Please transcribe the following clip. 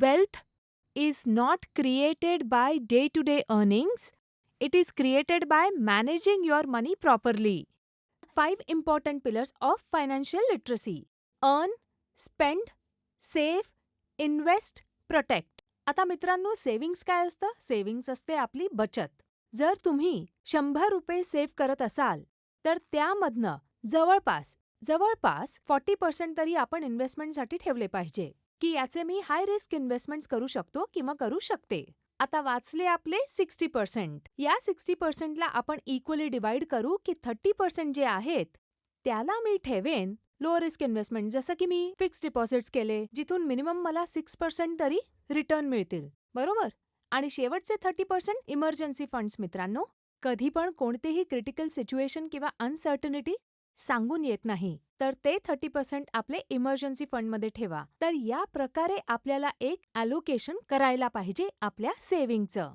wealth is not created by day to day earnings, it is created by managing your money properly. Five important pillars of financial literacy earn, spend, save, invest, protect. आता मित्रांनो savings काय असतं? Savings असते आपली बचत. जर तुम्ही शंभर रुपये सेव्ह करत असाल, तर त्यामधनं जवळपास जवळपास फॉर्टी पर्सेंट तरी आपण इन्व्हेस्टमेंटसाठी ठेवले पाहिजे, की याचे मी हाय रिस्क इन्व्हेस्टमेंट्स करू शकतो किंवा करू शकते. आता वाचले आपले सिक्स्टी पर्सेंट. या सिक्स्टी पर्सेंटला आपण इक्वली डिवाइड करू की थर्टी पर्सेंट जे आहेत त्याला मी ठेवेन लो रिस्क इन्व्हेस्टमेंट जसं की मी फिक्स डिपॉझिट्स केले जिथून मिनिमम मला सिक्स पर्सेंट तरी रिटर्न मिळतील बरोबर आणि शेवटचे थर्टी पर्सेंट इमर्जन्सी फंड्स मित्रांनो कधी पण कोणतेही क्रिटिकल सिच्युएशन किंवा अनसर्टनिटी सांगून येत नाही. तर ते थर्टी पर्सेंट आपले इमर्जन्सी फंडमध्ये ठेवा. तर या प्रकारे आपल्याला एक अलोकेशन करायला पाहिजे आपल्या सेव्हिंगचं